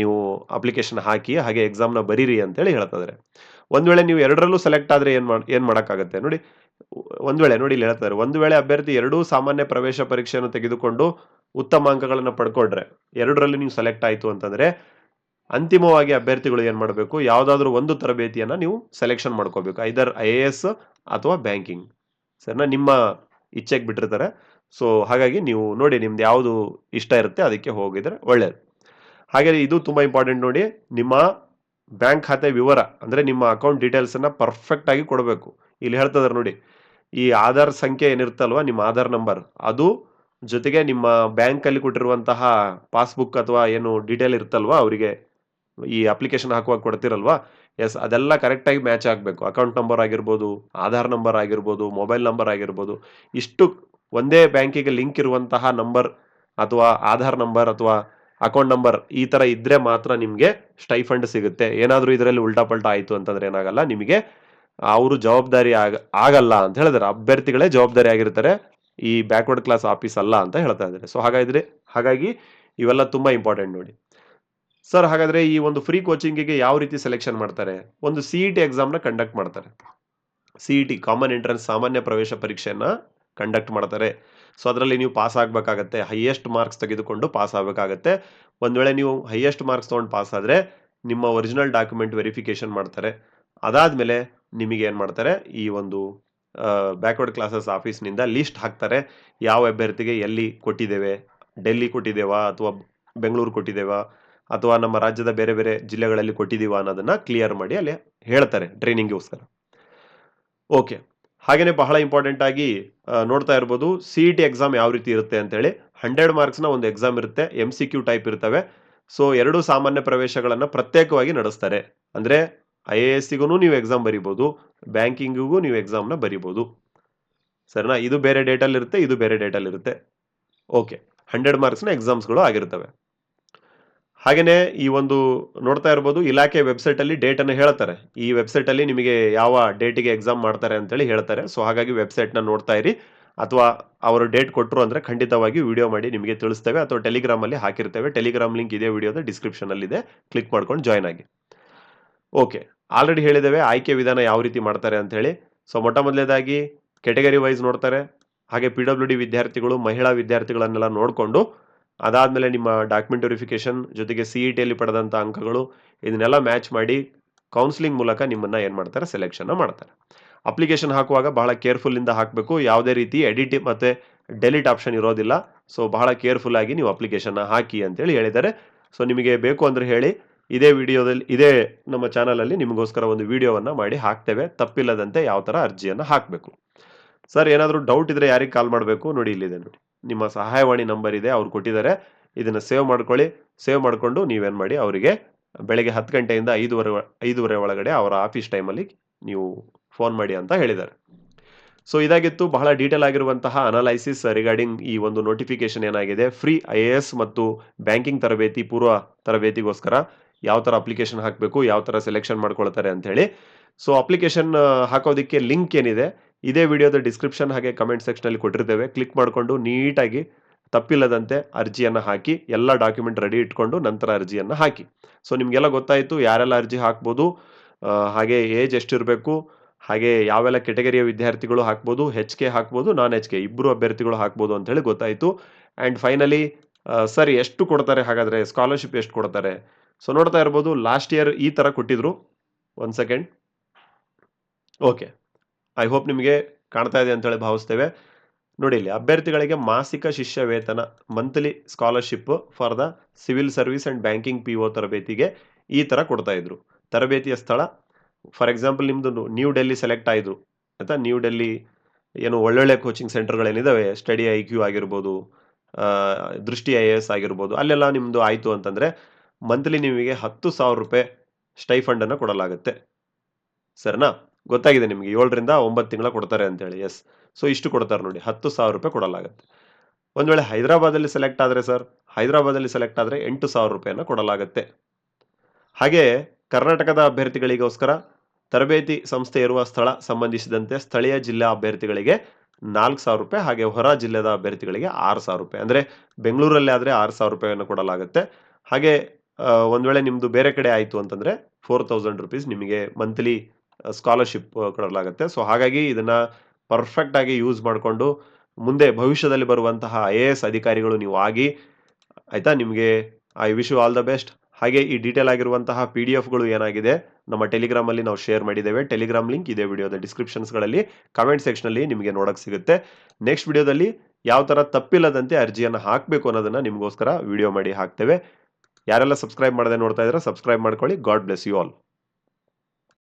ನೀವು ಅಪ್ಲಿಕೇಶನ್ ಹಾಕಿ, ಹಾಗೆ ಎಕ್ಸಾಮ್ನ ಬರೀರಿ ಅಂತೇಳಿ ಹೇಳ್ತಿದ್ದಾರೆ ಒಂದು ವೇಳೆ ನೀವು ಎರಡರಲ್ಲೂ ಸೆಲೆಕ್ಟ್ ಆದರೆ ಏನು ಮಾಡಿ, ಏನು ಮಾಡೋಕ್ಕಾಗತ್ತೆ ನೋಡಿ. ಒಂದು ವೇಳೆ ನೋಡಿ ಇಲ್ಲಿ ಹೇಳ್ತಾರೆ ಒಂದು ವೇಳೆ ಅಭ್ಯರ್ಥಿ ಎರಡೂ ಸಾಮಾನ್ಯ ಪ್ರವೇಶ ಪರೀಕ್ಷೆಯನ್ನು ತೆಗೆದುಕೊಂಡು ಉತ್ತಮ ಅಂಕಗಳನ್ನು ಪಡ್ಕೊಂಡ್ರೆ ಎರಡರಲ್ಲಿ ನೀವು ಸೆಲೆಕ್ಟ್ ಆಯಿತು ಅಂತಂದರೆ ಅಂತಿಮವಾಗಿ ಅಭ್ಯರ್ಥಿಗಳು ಏನು ಮಾಡಬೇಕು? ಯಾವುದಾದ್ರೂ ಒಂದು ತರಬೇತಿಯನ್ನು ನೀವು ಸೆಲೆಕ್ಷನ್ ಮಾಡ್ಕೋಬೇಕು. ಐದರ್ ಐ ಎ ಎಸ್ ಅಥವಾ ಬ್ಯಾಂಕಿಂಗ್ ಸರಿನಾ? ನಿಮ್ಮ ಇಚ್ಛೆಗೆ ಬಿಟ್ಟಿರ್ತಾರೆ. ಸೊ ಹಾಗಾಗಿ ನೀವು ನೋಡಿ ನಿಮ್ದು ಯಾವುದು ಇಷ್ಟ ಇರುತ್ತೆ ಅದಕ್ಕೆ ಹೋಗಿದರೆ ಒಳ್ಳೆಯದು ಹಾಗೆ ಇದು ತುಂಬ ಇಂಪಾರ್ಟೆಂಟ್ ನೋಡಿ ನಿಮ್ಮ ಬ್ಯಾಂಕ್ ಖಾತೆ ವಿವರ, ಅಂದರೆ ನಿಮ್ಮ ಅಕೌಂಟ್ ಡೀಟೇಲ್ಸನ್ನು ಪರ್ಫೆಕ್ಟಾಗಿ ಕೊಡಬೇಕು. ಇಲ್ಲಿ ಹೇಳ್ತಿದ್ದಾರೆ ನೋಡಿ, ಈ ಆಧಾರ್ ಸಂಖ್ಯೆ ಏನಿರುತ್ತಲ್ವ? ನಿಮ್ಮ ಆಧಾರ್ ನಂಬರ್ ಅದು ಜೊತೆಗೆ ನಿಮ್ಮ ಬ್ಯಾಂಕಲ್ಲಿ ಕೊಟ್ಟಿರುವಂತಹ ಪಾಸ್ಬುಕ್ ಅಥವಾ ಏನು ಡೀಟೇಲ್ ಇರುತ್ತಲ್ವಾ ಅವರಿಗೆ? ಈ ಅಪ್ಲಿಕೇಶನ್ ಹಾಕುವಾಗ ಕೊಡ್ತಿರಲ್ವಾ? ಎಸ್, ಅದೆಲ್ಲ ಕರೆಕ್ಟಾಗಿ ಮ್ಯಾಚ್ ಆಗಬೇಕು. ಅಕೌಂಟ್ ನಂಬರ್ ಆಗಿರ್ಬೋದು, ಆಧಾರ್ ನಂಬರ್ ಆಗಿರ್ಬೋದು, ಮೊಬೈಲ್ ನಂಬರ್ ಆಗಿರ್ಬೋದು, ಇಷ್ಟು ಒಂದೇ ಬ್ಯಾಂಕಿಗೆ ಲಿಂಕ್ ಇರುವಂತಹ ನಂಬರ್ ಅಥವಾ ಆಧಾರ್ ನಂಬರ್ ಅಥವಾ ಅಕೌಂಟ್ ನಂಬರ್ ಈ ಥರ ಇದ್ದರೆ ಮಾತ್ರ ನಿಮಗೆ ಸ್ಟೈಫಂಡ್ ಸಿಗುತ್ತೆ. ಏನಾದರೂ ಇದರಲ್ಲಿ ಉಲ್ಟಾ ಪಲ್ಟಾ ಆಯಿತು ಅಂತಂದ್ರೆ ಏನಾಗಲ್ಲ. ನಿಮಗೆ ಅವರು ಜವಾಬ್ದಾರಿ ಆಗ, ಆಗಲ್ಲ ಅಂತ ಹೇಳಿದ್ರೆ, ಅಭ್ಯರ್ಥಿಗಳೇ ಜವಾಬ್ದಾರಿ ಆಗಿರ್ತಾರೆ. ಈ ಬ್ಯಾಕ್ವರ್ಡ್ ಕ್ಲಾಸ್ ಆಫೀಸ್ ಅಲ್ಲ ಅಂತ ಹೇಳ್ತಾ ಇದ್ದಾರೆ. ಸೊ ಹಾಗಾದ್ರೆ, ಹಾಗಾಗಿ ಇವೆಲ್ಲ ತುಂಬ ಇಂಪಾರ್ಟೆಂಟ್ ನೋಡಿ. ಸರ್ ಹಾಗಾದ್ರೆ ಈ ಒಂದು ಫ್ರೀ ಕೋಚಿಂಗಿಗೆ ಯಾವ ರೀತಿ ಸೆಲೆಕ್ಷನ್ ಮಾಡ್ತಾರೆ? ಒಂದು ಸಿ ಇ ಟಿ ಎಕ್ಸಾಮ್ನ ಕಂಡಕ್ಟ್ ಮಾಡ್ತಾರೆ. C E T common entrance ಸಾಮಾನ್ಯ ಪ್ರವೇಶ ಪರೀಕ್ಷೆಯನ್ನು ಕಂಡಕ್ಟ್ ಮಾಡ್ತಾರೆ. ಸೊ ಅದರಲ್ಲಿ ನೀವು ಪಾಸ್ ಆಗಬೇಕಾಗತ್ತೆ. ಹೈಯೆಸ್ಟ್ ಮಾರ್ಕ್ಸ್ ತೆಗೆದುಕೊಂಡು ಪಾಸ್ ಆಗಬೇಕಾಗತ್ತೆ. ಒಂದು ವೇಳೆ ನೀವು ಹೈಯೆಸ್ಟ್ ಮಾರ್ಕ್ಸ್ ತೊಗೊಂಡು ಪಾಸ್ ಆದರೆ ನಿಮ್ಮ ಒರಿಜಿನಲ್ ಡಾಕ್ಯುಮೆಂಟ್ ವೆರಿಫಿಕೇಶನ್ ಮಾಡ್ತಾರೆ. ಅದಾದಮೇಲೆ ನಿಮಗೆ ಏನು ಮಾಡ್ತಾರೆ? ಈ ಒಂದು ಬ್ಯಾಕ್ವರ್ಡ್ ಕ್ಲಾಸಸ್ ಆಫೀಸ್ನಿಂದ ಲಿಸ್ಟ್ ಹಾಕ್ತಾರೆ. ಯಾವ ಅಭ್ಯರ್ಥಿಗೆ ಎಲ್ಲಿ ಕೊಟ್ಟಿದ್ದೇವೆ? ಡೆಲ್ಲಿ ಕೊಟ್ಟಿದ್ದೇವಾ? ಅಥವಾ ಬೆಂಗಳೂರು ಕೊಟ್ಟಿದ್ದೇವಾ? ಅಥವಾ ನಮ್ಮ ರಾಜ್ಯದ ಬೇರೆ ಬೇರೆ ಜಿಲ್ಲೆಗಳಲ್ಲಿ ಕೊಟ್ಟಿದ್ದೀವಾ ಅನ್ನೋದನ್ನ ಕ್ಲಿಯರ್ ಮಾಡಿ ಅಲ್ಲಿ ಹೇಳ್ತಾರೆ ಟ್ರೈನಿಂಗ್ಗೋಸ್ಕರ ಓಕೆ ಹಾಗೆಯೇ ಬಹಳ ಇಂಪಾರ್ಟೆಂಟ್ ಆಗಿ ನೋಡ್ತಾ ಇರ್ಬೋದು ಸಿ ಇ ಟಿ ಎಕ್ಸಾಮ್ ಯಾವ ರೀತಿ ಇರುತ್ತೆ ಅಂತೇಳಿ. ಹಂಡ್ರೆಡ್ ಮಾರ್ಕ್ಸ್ನ ಒಂದು ಎಕ್ಸಾಮ್ ಇರುತ್ತೆ ಎಂ ಸಿ ಕ್ಯೂ ಟೈಪ್ ಇರ್ತವೆ. ಸೊ ಎರಡು ಸಾಮಾನ್ಯ ಪ್ರವೇಶಗಳನ್ನು ಪ್ರತ್ಯೇಕವಾಗಿ ನಡೆಸ್ತಾರೆ. ಅಂದರೆ ಐ ಎ ಎಸ್ಸಿಗೂ ನೀವು ಎಕ್ಸಾಮ್ ಬರಿಬೋದು. ಬ್ಯಾಂಕಿಂಗಿಗೂ ನೀವು ಎಕ್ಸಾಮ್ನ ಬರಿಬೋದು. ಸರಿನಾ? ಇದು ಬೇರೆ ಡೇಟಲ್ಲಿ ಇರುತ್ತೆ, ಇದು ಬೇರೆ ಡೇಟಲ್ಲಿ ಇರುತ್ತೆ. ಓಕೆ ಹಂಡ್ರೆಡ್ ಮಾರ್ಕ್ಸ್ನ ಎಕ್ಸಾಮ್ಸ್ಗಳು ಆಗಿರ್ತವೆ. ಹಾಗೆಯೇ ಈ ಒಂದು ನೋಡ್ತಾ ಇರ್ಬೋದು, ಇಲಾಖೆ ವೆಬ್ಸೈಟಲ್ಲಿ ಡೇಟನ್ನು ಹೇಳ್ತಾರೆ. ಈ ವೆಬ್ಸೈಟಲ್ಲಿ ನಿಮಗೆ ಯಾವ ಡೇಟಿಗೆ ಎಕ್ಸಾಮ್ ಮಾಡ್ತಾರೆ ಅಂತೇಳಿ ಹೇಳ್ತಾರೆ. ಸೊ ಹಾಗಾಗಿ ವೆಬ್ಸೈಟ್ನ ನೋಡ್ತಾ ಇರಿ. ಅಥವಾ ಅವರು ಡೇಟ್ ಕೊಟ್ಟರು ಅಂದರೆ ಖಂಡಿತವಾಗಿ ವಿಡಿಯೋ ಮಾಡಿ ನಿಮಗೆ ತಿಳಿಸ್ತೇವೆ. ಅಥವಾ ಟೆಲಿಗ್ರಾಮಲ್ಲಿ ಹಾಕಿರ್ತೇವೆ. ಟೆಲಿಗ್ರಾಮ್ ಲಿಂಕ್ ಇದೇ ವಿಡಿಯೋದ ಡಿಸ್ಕ್ರಿಪ್ಷನಲ್ಲಿದೆ ಕ್ಲಿಕ್ ಮಾಡ್ಕೊಂಡು ಜಾಯ್ನ್ ಆಗಿ. ಓಕೆ ಆಲ್ರೆಡಿ ಹೇಳಿದ್ದೇವೆ, ಆಯ್ಕೆ ವಿಧಾನ ಯಾವ ರೀತಿ ಮಾಡ್ತಾರೆ ಅಂತ ಹೇಳಿ. ಸೊ ಮೊಟ್ಟ ಮೊದಲೇದಾಗಿ ಕೆಟಗರಿ ವೈಸ್ ನೋಡ್ತಾರೆ. ಹಾಗೆ ಪಿ ಡಬ್ಲ್ಯೂ ಡಿ ವಿದ್ಯಾರ್ಥಿಗಳು, ಮಹಿಳಾ ವಿದ್ಯಾರ್ಥಿಗಳನ್ನೆಲ್ಲ ನೋಡಿಕೊಂಡು, ಅದಾದಮೇಲೆ ನಿಮ್ಮ ಡಾಕ್ಯುಮೆಂಟ್ ವೆರಿಫಿಕೇಶನ್ ಜೊತೆಗೆ ಸಿ ಇ ಟಿಯಲ್ಲಿ ಪಡೆದಂಥ ಅಂಕಗಳು, ಇದನ್ನೆಲ್ಲ ಮ್ಯಾಚ್ ಮಾಡಿ ಕೌನ್ಸಿಲಿಂಗ್ ಮೂಲಕ ನಿಮ್ಮನ್ನು ಏನು ಮಾಡ್ತಾರೆ? ಸೆಲೆಕ್ಷನ್ನ ಮಾಡ್ತಾರೆ. ಅಪ್ಲಿಕೇಶನ್ ಹಾಕುವಾಗ ಬಹಳ ಕೇರ್ಫುಲ್ಲಿಂದ ಹಾಕಬೇಕು. ಯಾವುದೇ ರೀತಿ ಎಡಿಟ್ ಮತ್ತು ಡೆಲಿಟ್ ಆಪ್ಷನ್ ಇರೋದಿಲ್ಲ. ಸೊ ಬಹಳ ಕೇರ್ಫುಲ್ಲಾಗಿ ನೀವು ಅಪ್ಲಿಕೇಶನ್ನ ಹಾಕಿ ಅಂತೇಳಿ ಹೇಳಿದ್ದಾರೆ. ಸೊ ನಿಮಗೆ ಬೇಕು ಅಂದರೆ ಹೇಳಿ ಇದೇ ವಿಡಿಯೋದಲ್ಲಿ, ಇದೇ ನಮ್ಮ ಚಾನಲಲ್ಲಿ ನಿಮಗೋಸ್ಕರ ಒಂದು ವಿಡಿಯೋವನ್ನು ಮಾಡಿ ಹಾಕ್ತೇವೆ. ತಪ್ಪಿಲ್ಲದಂತೆ ಯಾವ ಥರ ಅರ್ಜಿಯನ್ನು ಹಾಕಬೇಕು. ಸರ್, ಏನಾದರೂ ಡೌಟ್ ಇದ್ದರೆ ಯಾರಿಗೆ ಕಾಲ್ ಮಾಡಬೇಕು? ನೋಡಿ ಇಲ್ಲಿದೆ ನೋಡಿ. ನಿಮ್ಮ ಸಹಾಯವಾಣಿ ನಂಬರ್ ಇದೆ, ಅವ್ರು ಕೊಟ್ಟಿದ್ದಾರೆ. ಇದನ್ನು ಸೇವ್ ಮಾಡ್ಕೊಳ್ಳಿ. ಸೇವ್ ಮಾಡಿಕೊಂಡು ನೀವೇನು ಮಾಡಿ, ಅವರಿಗೆ ಬೆಳಗ್ಗೆ ಹತ್ತು ಗಂಟೆಯಿಂದ ಐದುವರೆ ಐದುವರೆ ಒಳಗಡೆ ಅವರ ಆಫೀಸ್ ಟೈಮಲ್ಲಿ ನೀವು ಫೋನ್ ಮಾಡಿ ಅಂತ ಹೇಳಿದ್ದಾರೆ. ಸೊ ಇದಾಗಿತ್ತು. ಬಹಳ ಡೀಟೇಲ್ ಆಗಿರುವಂತಹ ಅನಲೈಸಿಸ್ ರಿಗಾರ್ಡಿಂಗ್ ಈ ಒಂದು ನೋಟಿಫಿಕೇಶನ್ ಏನಾಗಿದೆ. ಫ್ರೀ ಐ ಮತ್ತು ಬ್ಯಾಂಕಿಂಗ್ ತರಬೇತಿ, ಪೂರ್ವ ತರಬೇತಿಗೋಸ್ಕರ ಯಾವ ಥರ ಅಪ್ಲಿಕೇಶನ್ ಹಾಕಬೇಕು, ಯಾವ ಥರ ಸೆಲೆಕ್ಷನ್ ಮಾಡ್ಕೊಳ್ತಾರೆ ಅಂತ ಸೊ ಅಪ್ಲಿಕೇಶನ್ ಹಾಕೋದಕ್ಕೆ ಲಿಂಕ್ ಏನಿದೆ, ಇದೇ ವಿಡಿಯೋದ ಡಿಸ್ಕ್ರಿಪ್ಷನ್ ಹಾಗೆ ಕಮೆಂಟ್ ಸೆಕ್ಷನಲ್ಲಿ ಕೊಟ್ಟಿರ್ತೇವೆ. ಕ್ಲಿಕ್ ಮಾಡಿಕೊಂಡು ನೀಟಾಗಿ ತಪ್ಪಿಲ್ಲದಂತೆ ಅರ್ಜಿಯನ್ನು ಹಾಕಿ, ಎಲ್ಲ ಡಾಕ್ಯುಮೆಂಟ್ ರೆಡಿ ಇಟ್ಕೊಂಡು ನಂತರ ಅರ್ಜಿಯನ್ನು ಹಾಕಿ. ಸೊ ನಿಮಗೆಲ್ಲ ಗೊತ್ತಾಯಿತು, ಯಾರೆಲ್ಲ ಅರ್ಜಿ ಹಾಕ್ಬೋದು ಹಾಗೆ ಏಜ್ ಎಷ್ಟಿರಬೇಕು, ಹಾಗೆ ಯಾವೆಲ್ಲ ಕೆಟಗರಿಯ ವಿದ್ಯಾರ್ಥಿಗಳು ಹಾಕ್ಬೋದು ಹೆಚ್ ಕೆ ಹಾಕ್ಬೋದು ನಾನ್ ಹೆಚ್ ಕೆ ಇಬ್ಬರು ಅಭ್ಯರ್ಥಿಗಳು ಹಾಕ್ಬೋದು ಅಂತ ಹೇಳಿ ಗೊತ್ತಾಯಿತು. ಆ್ಯಂಡ್ ಫೈನಲಿ ಸರ್, ಎಷ್ಟು ಕೊಡ್ತಾರೆ, ಹಾಗಾದರೆ ಸ್ಕಾಲರ್ಶಿಪ್ ಎಷ್ಟು ಕೊಡ್ತಾರೆ? ಸೊ ನೋಡ್ತಾ ಇರ್ಬೋದು ಲಾಸ್ಟ್ ಇಯರ್ ಈ ಥರ ಕೊಟ್ಟಿದ್ರು. One second okay I hope ನಿಮಗೆ ಕಾಣ್ತಾ ಇದೆ ಅಂತೇಳಿ ಭಾವಿಸ್ತೇವೆ. ನೋಡಿ ಇಲ್ಲಿ, ಅಭ್ಯರ್ಥಿಗಳಿಗೆ ಮಾಸಿಕ ಶಿಷ್ಯ ವೇತನ monthly scholarship for the civil service and banking P O ತರಬೇತಿಗೆ ಈ ಥರ ಕೊಡ್ತಾ ಇದ್ರು. ತರಬೇತಿಯ ಸ್ಥಳ ಫಾರ್ ಎಕ್ಸಾಂಪಲ್ ನಿಮ್ಮದು ನ್ಯೂ ಡೆಲ್ಲಿ ಸೆಲೆಕ್ಟ್ ಆಯಿತು. ಆಯ್ತಾ? ನ್ಯೂ ಡೆಲ್ಲಿ ಏನು ಒಳ್ಳೊಳ್ಳೆ ಕೋಚಿಂಗ್ ಸೆಂಟರ್ಗಳೇನಿದ್ದಾವೆ ಸ್ಟಡಿ ಐ ಕ್ಯೂ ಆಗಿರ್ಬೋದು ದೃಷ್ಟಿ ಐ ಎ ಎಸ್ ಆಗಿರ್ಬೋದು, ಅಲ್ಲೆಲ್ಲ ನಿಮ್ಮದು ಆಯಿತು ಅಂತಂದರೆ ಮಂತ್ಲಿ ನಿಮಗೆ ಹತ್ತು ಸಾವಿರ ರೂಪಾಯಿ ಸ್ಟೈಫಂಡನ್ನು ಕೊಡಲಾಗುತ್ತೆ. ಸರಿನಾ? ಗೊತ್ತಾಗಿದೆ ನಿಮಗೆ. ಏಳರಿಂದ ಒಂಬತ್ತು ತಿಂಗಳ ಕೊಡ್ತಾರೆ ಅಂತೇಳಿ. ಎಸ್ ಸೊ ಇಷ್ಟು ಕೊಡ್ತಾರೆ ನೋಡಿ. ಹತ್ತು ಸಾವಿರ ರೂಪಾಯಿ ಕೊಡಲಾಗುತ್ತೆ. ಒಂದು ವೇಳೆ ಹೈದರಾಬಾದಲ್ಲಿ ಸೆಲೆಕ್ಟ್ ಆದರೆ ಸರ್ ಹೈದರಾಬಾದಲ್ಲಿ ಸೆಲೆಕ್ಟ್ ಆದರೆ ಎಂಟು ಸಾವಿರ ರೂಪಾಯಿಯನ್ನು ಕೊಡಲಾಗುತ್ತೆ. ಹಾಗೆ ಕರ್ನಾಟಕದ ಅಭ್ಯರ್ಥಿಗಳಿಗೋಸ್ಕರ ತರಬೇತಿ ಸಂಸ್ಥೆ ಇರುವ ಸ್ಥಳ ಸಂಬಂಧಿಸಿದಂತೆ ಸ್ಥಳೀಯ ಜಿಲ್ಲಾ ಅಭ್ಯರ್ಥಿಗಳಿಗೆ ನಾಲ್ಕು ಸಾವಿರ ರೂಪಾಯಿ ಹಾಗೆ ಹೊರ ಜಿಲ್ಲೆದ ಅಭ್ಯರ್ಥಿಗಳಿಗೆ ಆರು ಸಾವಿರ ರೂಪಾಯಿ. ಅಂದರೆ ಬೆಂಗಳೂರಲ್ಲಿ ಆದರೆ ಆರು ಸಾವಿರ ರೂಪಾಯಿಯನ್ನು ಕೊಡಲಾಗುತ್ತೆ. ಹಾಗೆ ಒಂದ್ ವೇಳೆ ನಿಮ್ಮದು ಬೇರೆ ಕಡೆ ಆಯಿತು ಅಂತಂದರೆ ಫೋರ್ ತೌಸಂಡ್ ರುಪೀಸ್ ನಿಮಗೆ ಮಂತ್ಲಿ ಸ್ಕಾಲರ್ಶಿಪ್ ಕೊಡಲಾಗುತ್ತೆ. ಸೊ ಹಾಗಾಗಿ ಇದನ್ನು ಪರ್ಫೆಕ್ಟಾಗಿ ಯೂಸ್ ಮಾಡಿಕೊಂಡು ಮುಂದೆ ಭವಿಷ್ಯದಲ್ಲಿ ಬರುವಂತಹ ಐ ಎ ಎಸ್ ಅಧಿಕಾರಿಗಳು ನೀವು ಆಗಿ, ಆಯಿತಾ? ನಿಮಗೆ I wish you all the best ಹಾಗೆ ಈ ಡೀಟೇಲ್ ಆಗಿರುವಂತಹ ಪಿ ಡಿ ಎಫ್ಗಳು ಏನಾಗಿದೆ, ನಮ್ಮ ಟೆಲಿಗ್ರಾಮಲ್ಲಿ ನಾವು ಶೇರ್ ಮಾಡಿದ್ದೇವೆ. ಟೆಲಿಗ್ರಾಮ್ ಲಿಂಕ್ ಇದೆ ವಿಡಿಯೋದ ಡಿಸ್ಕ್ರಿಪ್ಷನ್ಸ್ಗಳಲ್ಲಿ ಕಮೆಂಟ್ ಸೆಕ್ಷನಲ್ಲಿ ನಿಮಗೆ ನೋಡೋಕೆ ಸಿಗುತ್ತೆ. ನೆಕ್ಸ್ಟ್ ವಿಡಿಯೋದಲ್ಲಿ ಯಾವ ಥರ ತಪ್ಪಿಲ್ಲದಂತೆ ಅರ್ಜಿಯನ್ನು ಹಾಕಬೇಕು ಅನ್ನೋದನ್ನು ನಿಮಗೋಸ್ಕರ ವಿಡಿಯೋ ಮಾಡಿ ಹಾಕ್ತೇವೆ. ಯಾರೆಲ್ಲ ಸಬ್ಸ್ಕ್ರೈಬ್ ಮಾಡದೆ ನೋಡ್ತಾ ಇದ್ರೆ ಸಬ್ಸ್ಕ್ರೈಬ್ ಮಾಡ್ಕೊಳ್ಳಿ. God bless you all